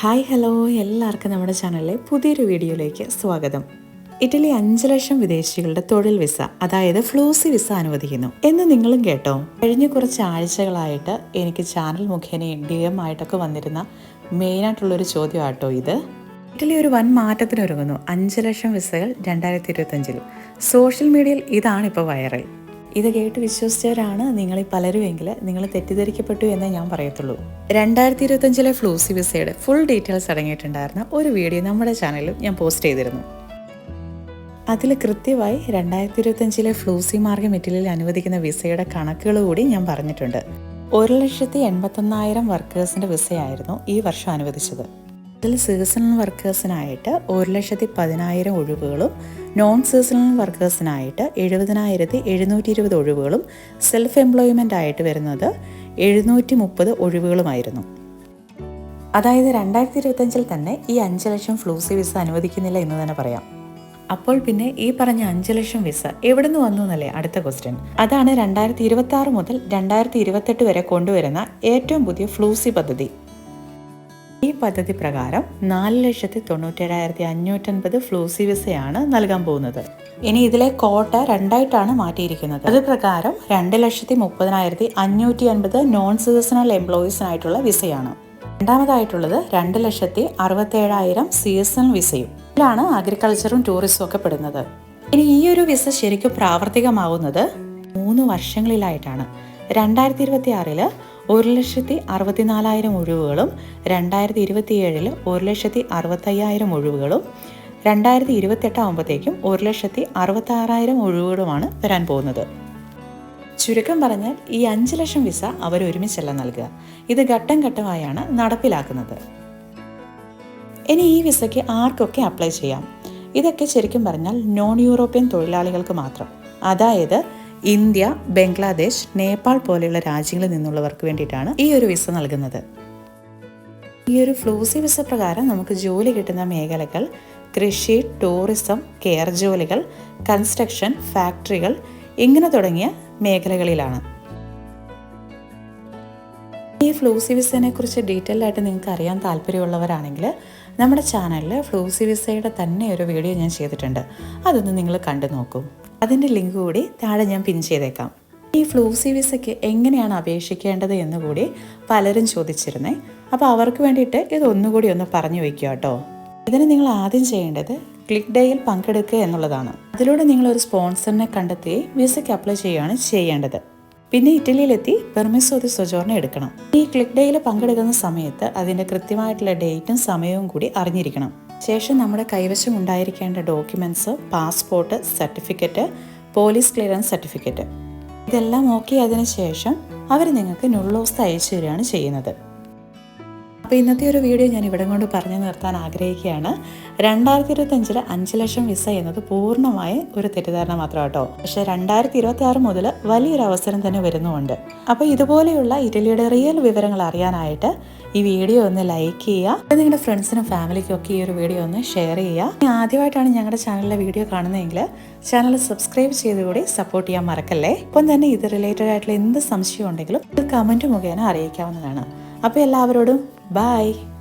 Hi hello. എല്ലാവർക്കും നമ്മുടെ ചാനലിലെ പുതിയൊരു വീഡിയോയിലേക്ക് സ്വാഗതം. ഇറ്റലി അഞ്ച് ലക്ഷം വിദേശികളുടെ തൊഴിൽ വിസ അതായത് ഫ്ലൂസി വിസ അനുവദിക്കുന്നു. എന്ന് നിങ്ങളും കേട്ടോ? കഴിഞ്ഞ കുറച്ച് ആഴ്ചകളായിട്ട് എനിക്ക് ചാനൽ മുഖേന ഡി എം ആയിട്ടൊക്കെ വന്നിരുന്ന മെയിനായിട്ടുള്ളൊരു ചോദ്യമാട്ടോ ഇത്. ഇറ്റലി ഒരു വൻ മാറ്റത്തിനൊരുങ്ങുന്നു. അഞ്ച് ലക്ഷം വിസകൾ രണ്ടായിരത്തി ഇരുപത്തഞ്ചിൽ. സോഷ്യൽ മീഡിയയിൽ ഇതാണ് ഇപ്പോൾ വൈറൽ. ഇത് കേട്ട് വിശ്വസിച്ചവരാണ് നിങ്ങളിൽ പലരുമെങ്കിൽ നിങ്ങൾ തെറ്റിദ്ധരിക്കപ്പെട്ടു എന്നേ ഞാൻ പറയത്തുള്ളൂ. രണ്ടായിരത്തി ഇരുപത്തഞ്ചിലെ ഫ്ലൂസി വിസയുടെ ഫുൾ ഡീറ്റെയിൽസ് അടങ്ങിയിട്ടുണ്ടായിരുന്ന ഒരു വീഡിയോ നമ്മുടെ ചാനലിൽ ഞാൻ പോസ്റ്റ് ചെയ്തിരുന്നു. അതിൽ കൃത്യമായി രണ്ടായിരത്തി ഇരുപത്തഞ്ചിലെ ഫ്ലൂസി മാർഗം ഇറ്റലിയിൽ അനുവദിക്കുന്ന വിസയുടെ കണക്കുകൾ കൂടി ഞാൻ പറഞ്ഞിട്ടുണ്ട്. ഒരു ലക്ഷത്തി എൺപത്തൊന്നായിരം വർക്കേഴ്സിന്റെ വിസയായിരുന്നു ഈ വർഷം അനുവദിച്ചത്. ഇതിൽ സീസണൽ വർക്കേഴ്സിനായിട്ട് ഒരു ലക്ഷത്തി പതിനായിരം ഒഴിവുകളും നോൺ സീസണൽ വർക്കേഴ്സിനായിട്ട് എഴുപതിനായിരത്തി എഴുന്നൂറ്റി ഇരുപത് ഒഴിവുകളും സെൽഫ് എംപ്ലോയ്മെന്റ് ആയിട്ട് വരുന്നത് എഴുന്നൂറ്റി മുപ്പത് ഒഴിവുകളുമായിരുന്നു. അതായത് രണ്ടായിരത്തി ഇരുപത്തഞ്ചിൽ തന്നെ ഈ അഞ്ച് ലക്ഷം ഫ്ലൂസി വിസ അനുവദിക്കുന്നില്ല എന്ന് തന്നെ പറയാം. അപ്പോൾ പിന്നെ ഈ പറഞ്ഞ അഞ്ച് ലക്ഷം വിസ എവിടെ നിന്ന് വന്നു എന്നല്ലേ അടുത്ത ക്വസ്റ്റ്യൻ അതാണ് രണ്ടായിരത്തി ഇരുപത്തി ആറ് മുതൽ രണ്ടായിരത്തി ഇരുപത്തെട്ട് വരെ കൊണ്ടുവരുന്ന ഏറ്റവും പുതിയ ഫ്ലൂസി പദ്ധതി. ഈ പദ്ധതി പ്രകാരം നാല് ലക്ഷത്തി തൊണ്ണൂറ്റേഴായിരത്തി അഞ്ഞൂറ്റൻപത് ഫ്ലൂസി വിസയാണ് നൽകാൻ പോകുന്നത്. ഇനി ഇതിലെ കോട്ട രണ്ടായിട്ടാണ് മാറ്റിയിരിക്കുന്നത്. അത് പ്രകാരം രണ്ട് ലക്ഷത്തി മുപ്പതിനായിരത്തി അഞ്ഞൂറ്റി അൻപത് നോൺ സിറ്റിസണൽ എംപ്ലോയീസിനായിട്ടുള്ള വിസയാണ്. രണ്ടാമതായിട്ടുള്ളത് രണ്ട് ലക്ഷത്തി അറുപത്തേഴായിരം സീസണൽ വിസയും. ഇതിലാണ് അഗ്രികൾച്ചറും ടൂറിസവും ഒക്കെ പെടുന്നത്. ഇനി ഈ ഒരു വിസ ശരിക്കും പ്രാവർത്തികമാവുന്നത് മൂന്ന് വർഷങ്ങളിലായിട്ടാണ്. രണ്ടായിരത്തി ഇരുപത്തി ആറിൽ ഒരു ലക്ഷത്തി അറുപത്തിനാലായിരം ഒഴിവുകളും രണ്ടായിരത്തി ഇരുപത്തിയേഴിൽ ഒരു ലക്ഷത്തി അറുപത്തയ്യായിരം ഒഴിവുകളും രണ്ടായിരത്തി ഇരുപത്തെട്ട് ആകുമ്പോഴത്തേക്കും ഒരു ലക്ഷത്തി അറുപത്തി ആറായിരം ഒഴിവുകളുമാണ് വരാൻ പോകുന്നത്. ചുരുക്കം പറഞ്ഞാൽ ഈ അഞ്ച് ലക്ഷം വിസ അവർ ഒരുമിച്ചല്ല നൽകുക. ഇത് ഘട്ടം ഘട്ടമായാണ് നടപ്പിലാക്കുന്നത്. ഇനി ഈ വിസയ്ക്ക് ആർക്കൊക്കെ അപ്ലൈ ചെയ്യാം? ഇതൊക്കെ ശരിക്കും പറഞ്ഞാൽ നോൺ യൂറോപ്യൻ തൊഴിലാളികൾക്ക് മാത്രം. അതായത് ഇന്ത്യ ബംഗ്ലാദേശ് നേപ്പാൾ പോലെയുള്ള രാജ്യങ്ങളിൽ നിന്നുള്ളവർക്ക് വേണ്ടിയിട്ടാണ് ഈ ഒരു വിസ നൽകുന്നത്. ഈ ഒരു ഫ്ലൂസി വിസ പ്രകാരം നമുക്ക് ജോലി കിട്ടുന്ന മേഖലകൾ കൃഷി ടൂറിസം കെയർ ജോലികൾ കൺസ്ട്രക്ഷൻ ഫാക്ടറികൾ ഇങ്ങനെ തുടങ്ങിയ മേഖലകളിലാണ്. ഈ ഫ്ലൂസി വിസയെ കുറിച്ച് ഡീറ്റെയിൽ ആയിട്ട് നിങ്ങൾക്ക് അറിയാൻ താല്പര്യമുള്ളവരാണെങ്കിൽ നമ്മുടെ ചാനലിൽ ഫ്ലൂസി വിസയുടെ തന്നെ ഒരു വീഡിയോ ഞാൻ ചെയ്തിട്ടുണ്ട്. അതൊന്ന് നിങ്ങൾ കണ്ടു നോക്കൂ. അതിന്റെ ലിങ്ക് കൂടി താഴെ ഞാൻ പിൻ ചെയ്തേക്കാം. ഈ ഫ്ലൂസി വിസയ്ക്ക് എങ്ങനെയാണ് അപേക്ഷിക്കേണ്ടത് എന്ന് കൂടി പലരും ചോദിച്ചിരുന്നേ. അപ്പോൾ അവർക്ക് വേണ്ടിയിട്ട് ഇത് ഒന്നുകൂടി ഒന്ന് പറഞ്ഞു വയ്ക്കുക കേട്ടോ. ഇതിന് നിങ്ങൾ ആദ്യം ചെയ്യേണ്ടത് ക്ലിക്ക് ഡേയിൽ പങ്കെടുക്കുക എന്നുള്ളതാണ്. അതിലൂടെ നിങ്ങൾ ഒരു സ്പോൺസറിനെ കണ്ടെത്തി വിസയ്ക്ക് അപ്ലൈ ചെയ്യുകയാണ് ചെയ്യേണ്ടത്. പിന്നെ ഇറ്റലിയിലെത്തി പെർമിസോ ദി സൊജോർണ എടുക്കണം. ഈ ക്ലിക്ക് ഡേയിൽ പങ്കെടുക്കുന്ന സമയത്ത് അതിന്റെ കൃത്യമായിട്ടുള്ള ഡേറ്റും സമയവും കൂടി അറിഞ്ഞിരിക്കണം. ശേഷം നമ്മുടെ കൈവശം ഉണ്ടായിരിക്കേണ്ട documents passport certificate police clearance certificate. ഇതെല്ലാം ഓക്കെ ആയതിനു ശേഷം അവർ നിങ്ങൾക്ക് നുള്ളോസ് അയച്ചു തരികയാണ് ചെയ്യുന്നത്. അപ്പോൾ ഇന്നത്തെ ഒരു വീഡിയോ ഞാൻ ഇവിടെ കൊണ്ട് പറഞ്ഞു നിർത്താൻ ആഗ്രഹിക്കുകയാണ്. രണ്ടായിരത്തി ഇരുപത്തഞ്ചിൽ അഞ്ച് ലക്ഷം വിസ എന്നത് പൂർണമായ ഒരു തെറ്റിദ്ധാരണ മാത്രം കേട്ടോ പക്ഷേ രണ്ടായിരത്തി ഇരുപത്തി ആറ് മുതൽ വലിയൊരു അവസരം തന്നെ വരുന്നുമുണ്ട്. അപ്പോൾ ഇതുപോലെയുള്ള ഇറ്റലിയുടെ റിയൽ വിവരങ്ങൾ അറിയാനായിട്ട് ഈ വീഡിയോ ഒന്ന് ലൈക്ക് ചെയ്യുക. നിങ്ങളുടെ ഫ്രണ്ട്സിനും ഫാമിലിക്കും ഒക്കെ ഈ ഒരു വീഡിയോ ഒന്ന് ഷെയർ ചെയ്യുക. ആദ്യമായിട്ടാണ് ഞങ്ങളുടെ ചാനലിലെ വീഡിയോ കാണുന്നതെങ്കിൽ ചാനൽ സബ്സ്ക്രൈബ് ചെയ്തുകൂടി സപ്പോർട്ട് ചെയ്യാൻ മറക്കല്ലേ? ഒപ്പം തന്നെ ഇത് റിലേറ്റഡ് ആയിട്ടുള്ള എന്ത് സംശയം ഉണ്ടെങ്കിലും കമന്റ് മുഖേന അറിയിക്കാവുന്നതാണ്. അപ്പോൾ എല്ലാവരോടും Bye.